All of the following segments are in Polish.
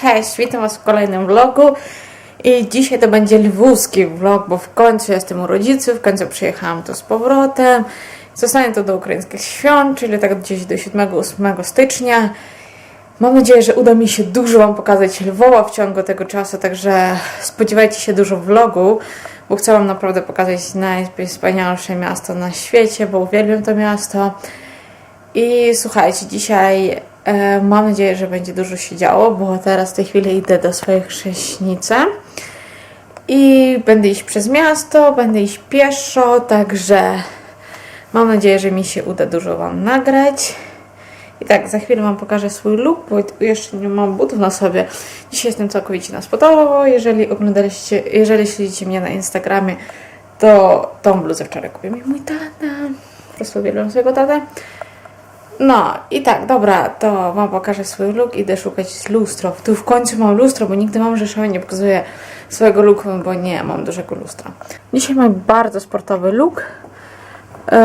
cześć, witam Was w kolejnym vlogu i dzisiaj to będzie lwówski vlog, bo w końcu jestem u rodziców, w końcu przyjechałam tu z powrotem. Zostanie to do ukraińskich świąt, czyli tak gdzieś do 7-8 stycznia. Mam nadzieję, że uda mi się dużo Wam pokazać Lwowa w ciągu tego czasu, także spodziewajcie się dużo vlogu, bo chcę Wam naprawdę pokazać najwspanialsze miasto na świecie, bo uwielbiam to miasto. I słuchajcie, dzisiaj mam nadzieję, że będzie dużo się działo, bo teraz w tej chwili idę do swojej chrześnicy. I będę iść przez miasto, będę iść pieszo, także mam nadzieję, że mi się uda dużo Wam nagrać. I tak, za chwilę Wam pokażę swój look, bo jeszcze nie mam butów na sobie. Dzisiaj jestem całkowicie na spodobo. Jeżeli oglądaliście, jeżeli śledzicie mnie na Instagramie, to tą bluzę wczoraj kupił mi mój tata. Po prostu uwielbiam swojego tatę. No i tak, dobra, to Wam pokażę swój look. Idę szukać lustro. Tu w końcu mam lustro, bo nigdy mam Rzeszowie nie pokazuję swojego looku, bo nie mam dużego lustra. Dzisiaj mam bardzo sportowy look. Yy,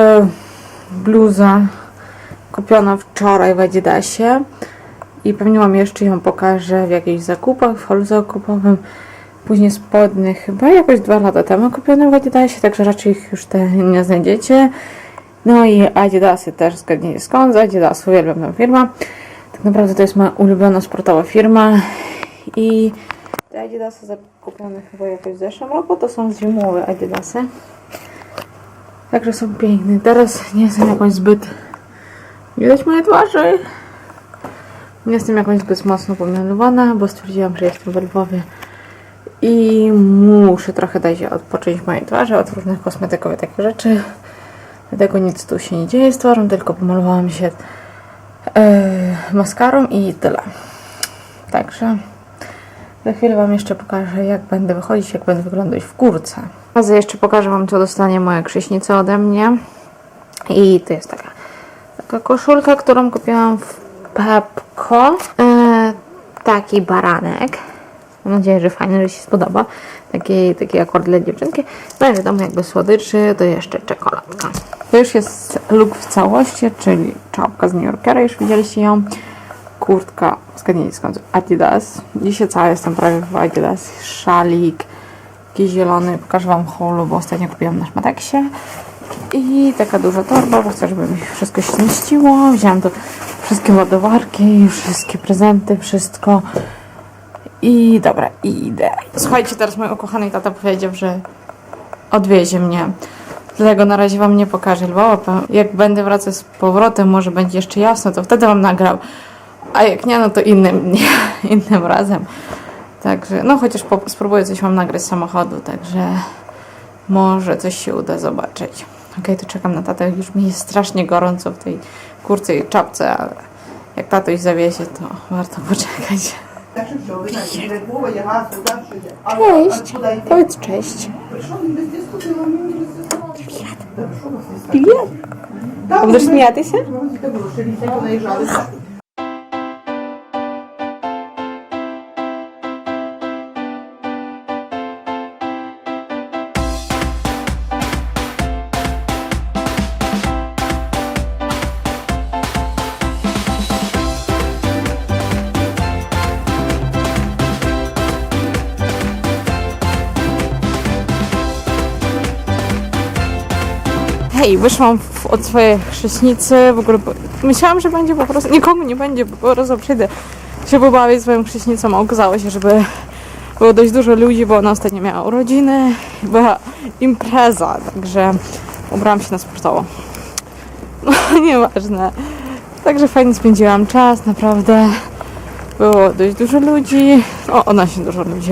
bluza kupiona wczoraj w Adidasie i pewnie Wam jeszcze ją pokażę w jakichś zakupach, w holu zakupowym. Później spodnie chyba jakoś dwa lata temu kupione w Adidasie, także raczej ich już te nie znajdziecie. No i Adidasy też zgadnijcie skąd, z Adidas uwielbiam tę firmę. Tak naprawdę to jest moja ulubiona sportowa firma i te Adidasy zakupione chyba jakoś w zeszłym roku, to są zimowe Adidasy. Także są piękne. Teraz nie jestem jakoś zbyt... Widać moje twarzy? Nie jestem jakoś zbyt mocno pomalowana, bo stwierdziłam, że jestem w Lwowie i muszę trochę dać odpocząć mojej twarzy od różnych kosmetykowych takich rzeczy. Dlatego nic tu się nie dzieje z twarzą, tylko pomalowałam się e, maskarą i tyle. Także za chwilę Wam jeszcze pokażę, jak będę wychodzić, jak będę wyglądać w kurce. Teraz jeszcze pokażę Wam, co dostanie moja krześnica ode mnie. I to jest taka, taka koszulka, którą kupiłam w Pepko. E, taki baranek. Mam nadzieję, że fajny, że się spodoba. Taki, taki akord dla dziewczynki. No i wiadomo, jakby słodyczy, to jeszcze czekoladka. To już jest look w całości, czyli czapka z New Yorkera, już widzieliście ją. Kurtka, zgadnijcie skąd, Adidas. Dzisiaj cała jestem prawie w Adidas. Szalik, jakiś zielony, pokażę Wam holu, bo ostatnio kupiłam na Szmateksie. I taka duża torba, bo chcę, żeby mi wszystko się zmieściło. Wziąłam tu wszystkie ładowarki, wszystkie prezenty, wszystko. I dobra, idę. Słuchajcie, teraz mój ukochany tata powiedział, że odwiezie mnie. Dlatego na razie wam nie pokażę Lwowa. Jak będę wracać z powrotem, może będzie jeszcze jasno, to wtedy wam nagrał. A jak nie, no to innym, nie, innym razem. Także, no chociaż spróbuję coś wam nagrać z samochodu, także może coś się uda zobaczyć. Okej, to czekam na tatę. Już mi jest strasznie gorąco w tej kurce i czapce, ale jak ich zawiezie, to warto poczekać. Так що ви знаєте, я газ, так що є. Cześć. Powiedz cześć. Прийшов він без зв'язку, ти не зв'язку. Hej, wyszłam w, od swojej chrześnicy, w ogóle po- myślałam, że będzie po prostu, nikogo nie będzie, bo po prostu przyjdę się pobawić swoją chrześnicą, a okazało się, żeby było dość dużo ludzi, bo ona ostatnio miała urodziny, była impreza, także ubrałam się na sportowo. No, nieważne. Także fajnie spędziłam czas, naprawdę. Było dość dużo ludzi, o, ona się dużo ludzi.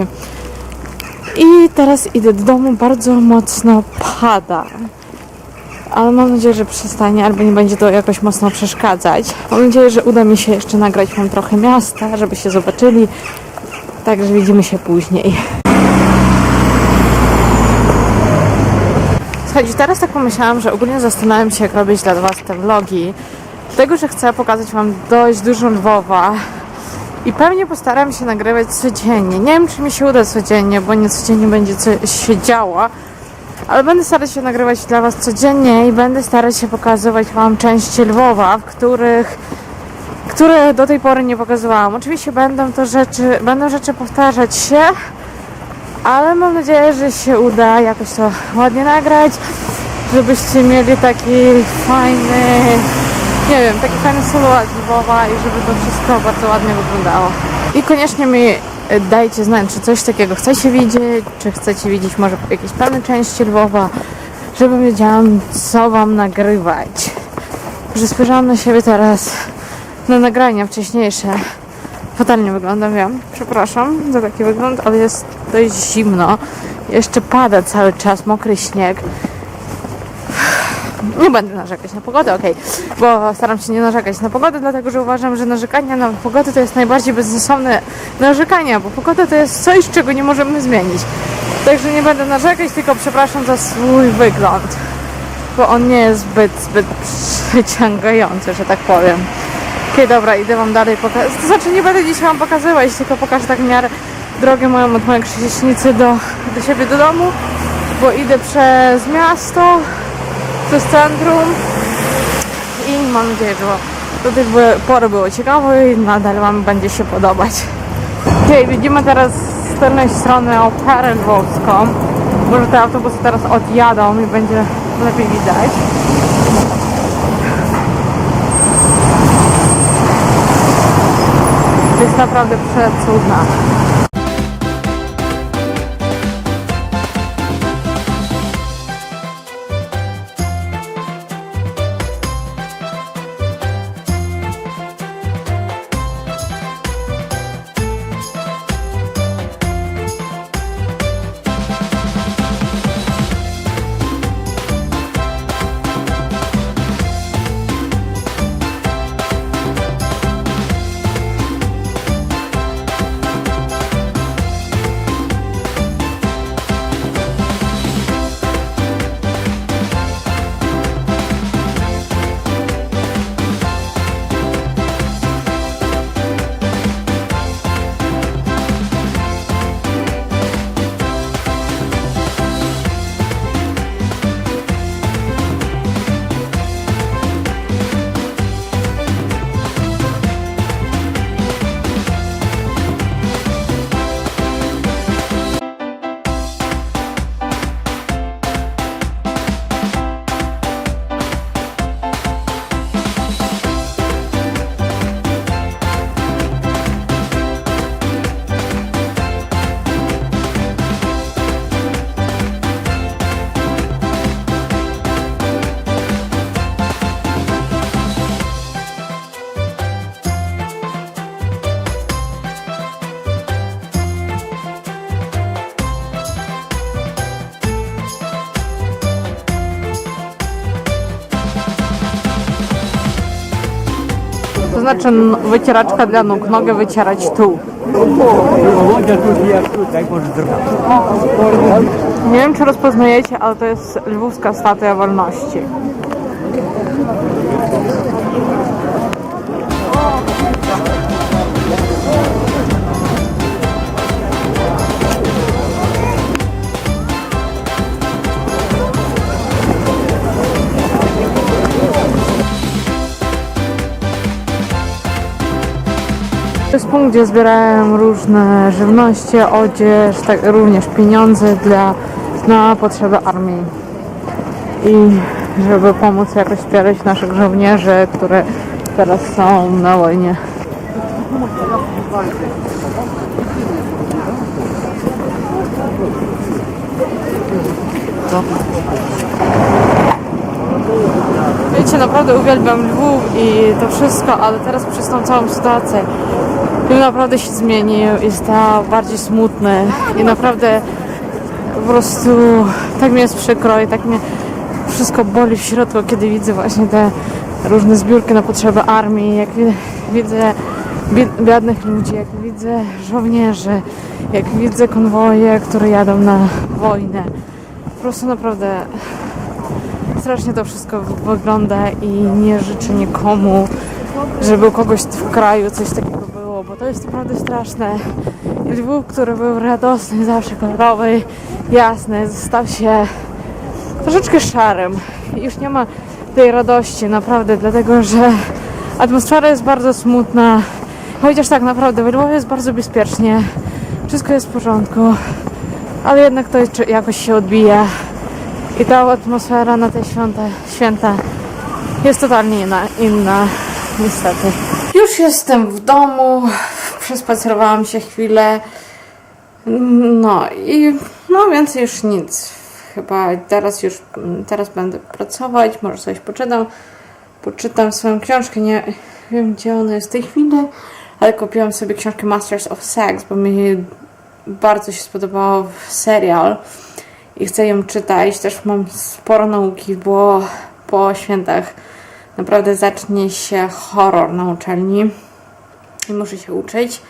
I teraz idę do domu, bardzo mocno pada. Ale mam nadzieję, że przestanie, albo nie będzie to jakoś mocno przeszkadzać. Mam nadzieję, że uda mi się jeszcze nagrać Wam trochę miasta, żeby się zobaczyli. Także widzimy się później. Słuchajcie, teraz tak pomyślałam, że ogólnie zastanawiam się, jak robić dla Was te vlogi. Dlatego, że chcę pokazać Wam dość dużo Lwowa. I pewnie postaram się nagrywać codziennie. Nie wiem, czy mi się uda codziennie, bo nie codziennie będzie coś się działo. Ale będę starać się nagrywać dla Was codziennie i będę starać się pokazywać Wam części Lwowa, w których które do tej pory nie pokazywałam. Oczywiście będą to rzeczy, będą rzeczy powtarzać się, ale mam nadzieję, że się uda jakoś to ładnie nagrać, żebyście mieli taki fajny, nie wiem, taki fajny silhuet Lwowa i żeby to wszystko bardzo ładnie wyglądało. I koniecznie mi dajcie znać, czy coś takiego chcecie widzieć, czy chcecie widzieć może jakieś pewne części Lwowa, żebym wiedziałam, co wam nagrywać. Że spojrzałam na siebie teraz na nagrania wcześniejsze. Fatalnie wyglądam, wiem. Przepraszam za taki wygląd, ale jest dość zimno. Jeszcze pada cały czas mokry śnieg. Nie będę narzekać na pogodę, okej, bo staram się nie narzekać na pogodę, dlatego że uważam, że narzekanie na pogodę to jest najbardziej bezsensowne narzekanie, bo pogoda to jest coś, czego nie możemy zmienić. Także nie będę narzekać, tylko przepraszam za swój wygląd, bo on nie jest zbyt, zbyt przyciągający, że tak powiem. Okej, dobra, idę wam dalej pokazać. To znaczy nie będę dzisiaj wam pokazywać, tylko pokażę tak w miarę drogę moją od mojej krzyżnicy do, do siebie do domu, bo idę przez miasto, przez centrum i mam nadzieję, że do tej pory było ciekawe i nadal wam będzie się podobać. Okej, widzimy teraz z tylnej strony operę lwowską. Może te autobusy teraz odjadą i będzie lepiej widać. To jest naprawdę przecudna. To znaczy wycieraczka dla nóg, nogę wycierać tu. Nie wiem, czy rozpoznajecie, ale to jest lwówska statua wolności. Gdzie zbierałem różne żywności, odzież, tak, również pieniądze dla, na potrzeby armii. I żeby pomóc jakoś wspierać naszych żołnierzy, które teraz są na wojnie. Wiecie, naprawdę uwielbiam Lwów i to wszystko, ale teraz przez tą całą sytuację Lwów naprawdę się zmienił i stał bardziej smutny i naprawdę po prostu tak mi jest przykro i tak mnie wszystko boli w środku, kiedy widzę właśnie te różne zbiórki na potrzeby armii, jak wi- widzę bied- biednych ludzi, jak widzę żołnierzy, jak widzę konwoje, które jadą na wojnę. Po prostu naprawdę strasznie to wszystko wygląda i nie życzę nikomu, żeby u kogoś w kraju coś takiego to jest naprawdę straszne. Lwów, który był radosny, zawsze kolorowy, jasny, stał się troszeczkę szarym. Już nie ma tej radości, naprawdę, dlatego że Atmosfera jest bardzo smutna. Chociaż tak naprawdę w Lwowie jest bardzo bezpiecznie. Wszystko jest w porządku. Ale jednak to jakoś się odbija. I ta atmosfera na te święta, święta jest totalnie inna, inna, niestety. Już jestem w domu, przespacerowałam się chwilę. No i no więcej już nic. Chyba teraz już, teraz będę pracować, może coś poczytam. Poczytam swoją książkę, nie wiem gdzie ona jest w tej chwili, ale kupiłam sobie książkę Masters of Sex, bo mi bardzo się spodobał serial i chcę ją czytać. Też mam sporo nauki, bo po świętach naprawdę zacznie się horror na uczelni i muszę się uczyć.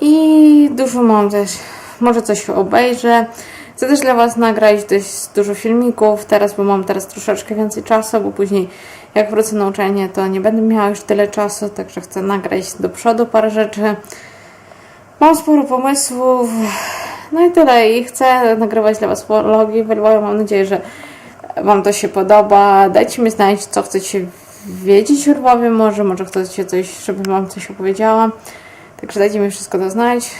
I dużo mam też, może coś obejrzę. Chcę też dla Was nagrać dość dużo filmików teraz, bo mam teraz troszeczkę więcej czasu, bo później jak wrócę na uczelnię, to nie będę miała już tyle czasu, także chcę nagrać do przodu parę rzeczy. Mam sporo pomysłów. No i tyle. I chcę nagrywać dla Was vlogi. Mam nadzieję, że Wam to się podoba. Dajcie mi znać, co chcecie wiedzieć o Lwowie może. Może chcecie coś, żebym Wam coś opowiedziała. Także dajcie mi wszystko to znać.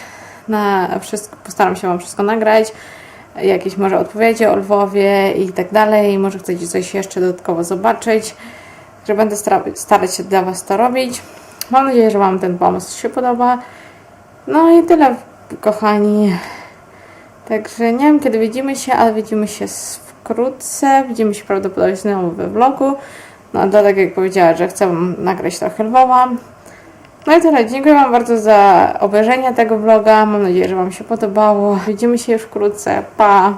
Na wszystko, postaram się Wam wszystko nagrać. Jakieś może odpowiedzi o Lwowie i tak dalej. Może chcecie coś jeszcze dodatkowo zobaczyć. Że będę stara- starać się dla Was to robić. Mam nadzieję, że Wam ten pomysł się podoba. No i tyle, kochani. Także nie wiem, kiedy widzimy się, ale widzimy się s- wkrótce. Widzimy się prawdopodobnie znowu we vlogu. No, a tak jak powiedziała, że chcę nagrać trochę Lwowa. No i tyle. Dziękuję Wam bardzo za obejrzenie tego vloga. Mam nadzieję, że Wam się podobało. Widzimy się już wkrótce. Pa!